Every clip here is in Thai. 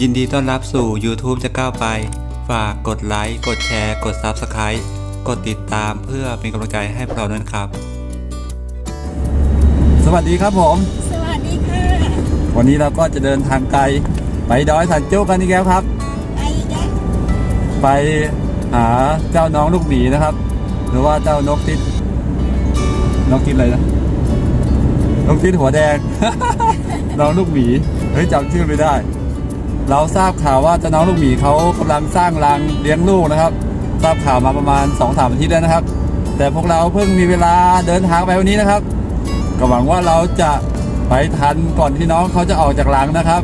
ยินดีต้อนรับสู่ YouTube จะก้าวไป ฝากกดไลค์ กดแชร์ กด Subscribe กดติดตามเพื่อเป็นกำลังใจให้พวกเราด้วยนะครับ สวัสดีครับผม สวัสดีค่ะ วันนี้เราก็จะเดินทางไกล ไปดอยสันโจ้กันอีกแล้วครับไอ้แกไปหาเจ้าน้องลูกหมีนะครับ หรือว่าเจ้านกติดนกติดอะไรนะนกติดหัวแดง น้องลูกหมีเฮ้ยจำชื่อไม่ได้ เราทราบข่าวว่าเจ้าน้องลูกหมีเขากำลังสร้างรังเลี้ยงลูกนะครับ ทราบข่าวมาประมาณ2อสามอาทิตย์แล้วนะครับ แต่พวกเราเพิ่งมีเวลาเดินทางไปวันนี้นะครับก็หวังว่าเราจะไปทันก่อนที่น้องเขาจะออกจากรังนะครับ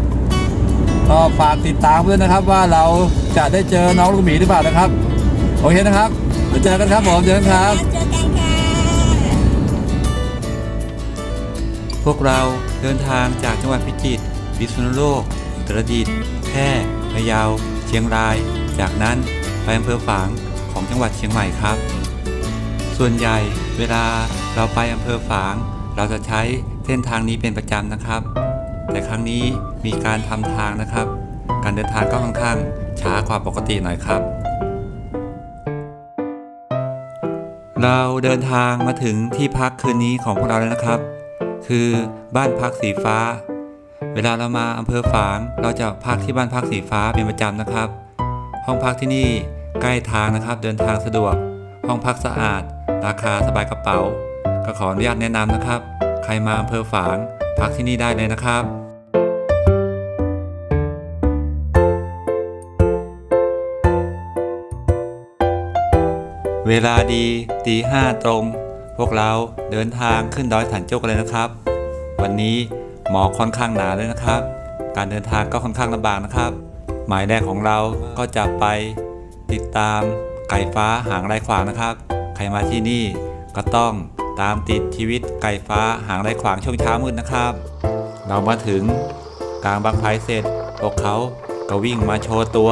ก็ฝากติดตามด้วยนะครับว่าเราจะได้เจอน้องลูกหมีหรือเปล่านะครับ โอเคนะครับเดี๋ยวเจอกันครับผมเจอกันครับเจอกันค่ะพวกเราเดินทางจากจังหวัดพิจิตรพิษณุโลกอุตรดิตถ์ แพร่พะเยา เชียงราย จากนั้นไปอำเภอฝางของจังหวัดเชียงใหม่ครับ ส่วนใหญ่เวลาเราไปอำเภอฝาง เราจะใช้เส้นทางนี้เป็นประจำนะครับ แต่ครั้งนี้มีการทำทางนะครับ การเดินทางก็ค่อนข้างช้ากว่าปกติหน่อยครับเราเดินทางมาถึงที่พักคืนนี้ของพวกเราแล้วนะครับ คือบ้านพักสีฟ้า เวลาเรามาอำเภอฝาง เราจะพักที่บ้านพักสีฟ้าเป็นประจำนะครับ ห้องพักที่นี่ใกล้ทางนะครับ เดินทางสะดวก ห้องพักสะอาด ราคาสบายกระเป๋า ก็ขออนุญาตแนะนำนะครับ ใครมาอำเภอฝาง พักที่นี่ได้เลยนะครับเวลาดีตีห้าตรง พวกเราเดินทางขึ้นดอยสันโจกกันเลยนะครับ วันนี้ หมอกค่อนข้างหนาเลยนะครับ การเดินทางก็ค่อนข้างลำบากนะครับ หมายแรกของเราก็จะไปติดตามไก่ฟ้าหางลายขวางนะครับ ใครมาที่นี่ก็ต้องตามติดชีวิตไก่ฟ้าหางลายขวางช่วงเช้ามืดนะครับ เรามาถึงกลางบางไพรเสร็จพวกเขาก็วิ่งมาโชว์ตัว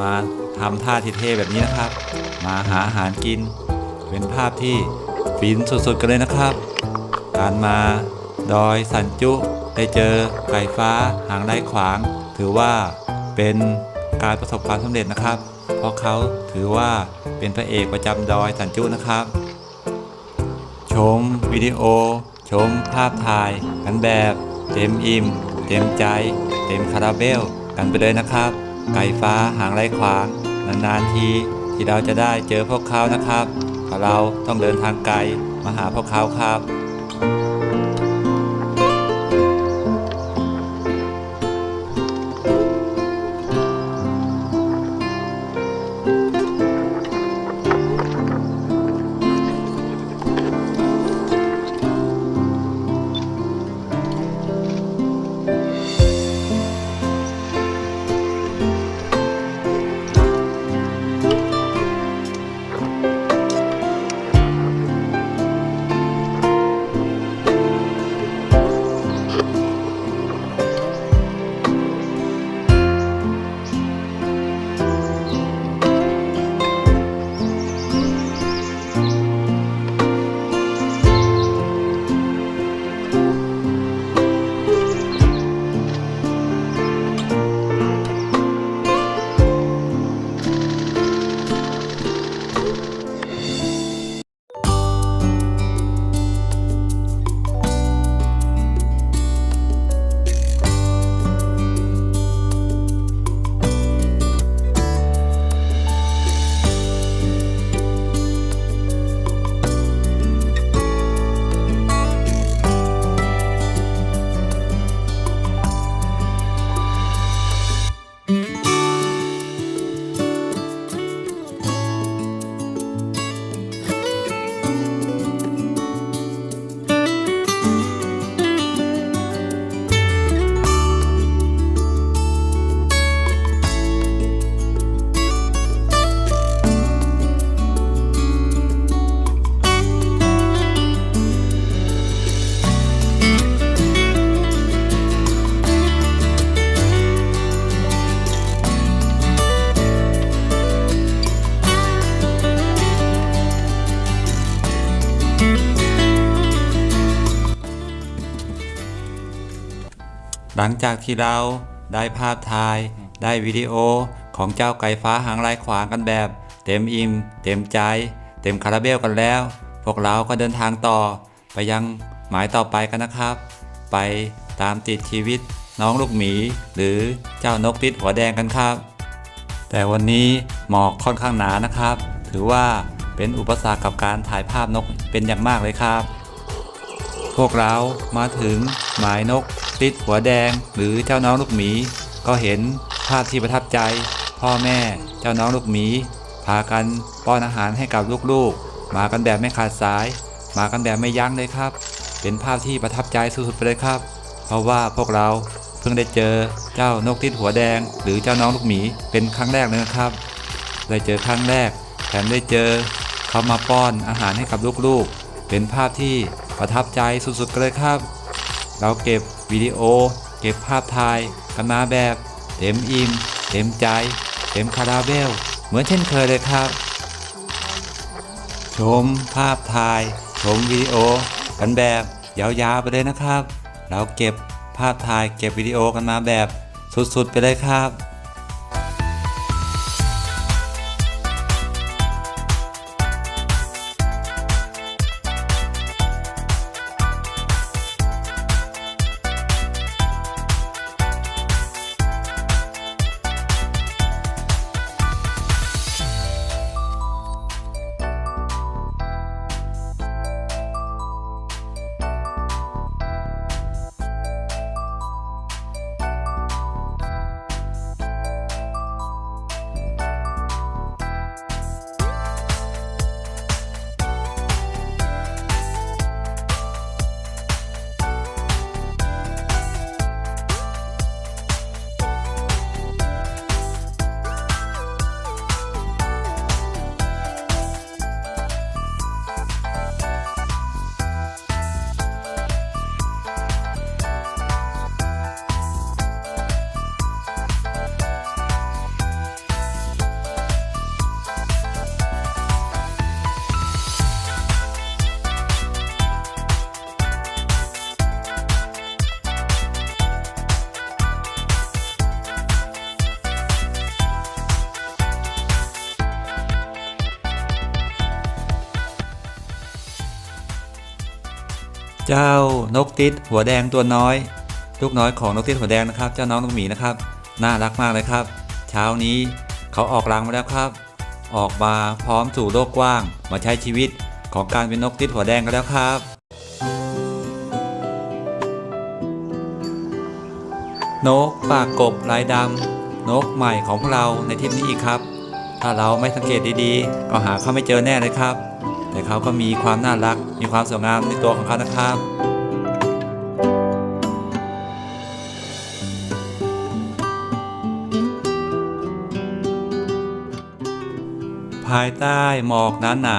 มาทำท่าทิเท่แบบนี้นะครับ มาหาอาหารกิน เป็นภาพที่ฟินสุดๆกันเลยนะครับ การมา ดอยสันจุได้เจอไก่ฟ้าหางได้ขวาง ถือว่าเป็นการประสบความสำเร็จนะครับ เพราะเขาถือว่าเป็นพระเอกประจำดอยสันจุนะครับ ชมวิดีโอ ชมภาพถ่ายกันแบบเต็มอิ่ม เต็มใจ เต็มคาราเบล กันไปเลยนะครับ ไก่ฟ้าหางไร้ขวาง นานๆทีที่เราจะได้เจอพวกเขานะครับเพราะเราต้องเดินทางไกลมาหาพวกเขาครับ หลังจากที่เราได้ภาพถ่าย ได้วิดีโอของเจ้าไก่ฟ้าหางลายขวางกันแบบ เต็มอิ่ม เต็มใจ เต็มคาราเบลกันแล้ว พวกเราก็เดินทางต่อ ไปยังหมายต่อไปกันนะครับ ไปตามติดชีวิตน้องลูกหมี หรือเจ้านกติดหัวแดงกันครับ แต่วันนี้หมอกค่อนข้างหนานะครับ ถือว่าเป็นอุปสรรคกับการถ่ายภาพนกเป็นอย่างมากเลยครับ พวกเรามาถึงหมายนก ติดหัวแดงหรือเจ้าน้องลูกหมี ก็เห็นภาพที่ประทับใจ พ่อแม่เจ้าน้องลูกหมี พากันป้อนอาหารให้กับลูกๆ มากันแบบไม่ขาดสาย มากันแบบไม่ยั้งเลยครับ เป็นภาพที่ประทับใจสุดๆไปเลยครับ เพราะว่าพวกเราเพิ่งได้เจอเจ้านกติดหัวแดง หรือเจ้าน้องลูกหมีเป็นครั้งแรกเลยนะครับ ได้เจอครั้งแรกแถมได้เจอเขามาป้อนอาหารให้กับลูกๆ เป็นภาพที่ประทับใจสุดๆเลยครับ เราเก็บ วิดีโอ เก็บภาพถ่ายกันมาแบบ เต็มอิ่มเต็มใจ เต็มคาราเบล เหมือนเช่นเคยเลยครับ ชมภาพถ่าย ชมวิดีโอ กันแบบยาวๆไปเลยนะครับ เราเก็บภาพถ่ายเก็บวิดีโอกันมาแบบสุดๆไปเลยครับ เจ้านกติดหัวแดงตัวน้อย ลูกน้อยของนกติดหัวแดงนะครับ เจ้าน้องนกหมีนะครับ น่ารักมากเลยครับ เช้านี้เขาออกรังมาแล้วครับ ออกมาพร้อมสู่โลกกว้าง มาใช้ชีวิตของการเป็นนกติดหัวแดงกันแล้วครับนกปากกบลายดำนกใหม่ของพวกเราในทริปนี้อีกครับ ถ้าเราไม่สังเกตดีๆ ก็หาเขาไม่เจอแน่เลยครับ เขาก็มีความน่ารัก มีความสวยงามในตัวของเขานะครับภายใต้หมอกหนาหนา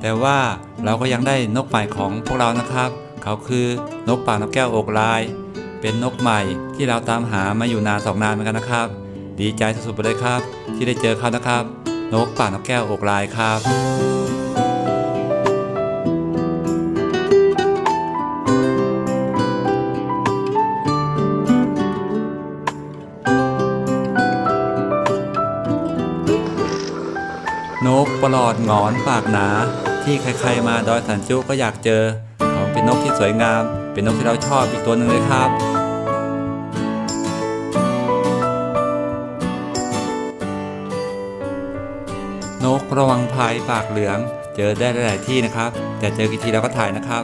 แต่ว่าเราก็ยังได้นกใหม่ของพวกเรานะครับ เขาคือนกป่านกแก้วอกลาย เป็นนกใหม่ที่เราตามหามาอยู่นานสองนานเหมือนกันนะครับ ดีใจสุดๆไปเลยครับ ที่ได้เจอเขานะครับ นกป่านกแก้วอกลายครับ กปลอดงอนปากหนา ที่ใครๆมาดอยสันจุก็อยากเจอ เขาเป็นนกที่สวยงาม เป็นนกที่เราชอบอีกตัวหนึ่งเลยครับนกระวังภัยปากเหลือง เจอได้หลายที่นะครับ แต่เจอกี่ทีเราก็ถ่ายนะครับ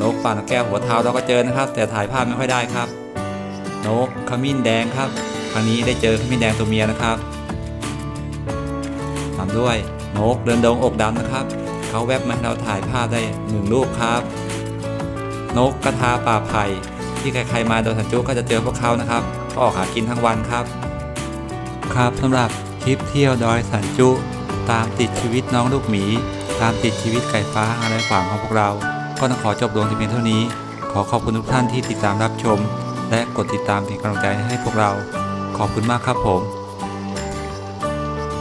นกปากนกแก้วหัวเท้าเราก็เจอนะครับ แต่ถ่ายภาพไม่ค่อยได้ครับ นกขมิ้นแดงครับ ครั้งนี้ได้เจอขมิ้นแดงตัวเมียนะครับตามด้วย นกเดินดงอกดำนะครับ เขาแวบมาให้เราถ่ายภาพได้หนึ่งรูปครับ นกกระทาป่าไผ่ที่ใครๆมาโดยสันจุก็จะเจอพวกเขานะครับก็ออกหากินทั้งวันครับ ครับสำหรับคลิปเที่ยวดอยสันจุ ตามติดชีวิตน้องลูกหมี ตามติดชีวิตไก่ฟ้าอะไรฝังของพวกเรา ก็ต้องขอจบลงที่เพียงเท่านี้ ขอขอบคุณทุกท่านที่ติดตามรับชม และกดติดตามเป็นกำลังใจให้พวกเรา ขอบคุณมากครับผม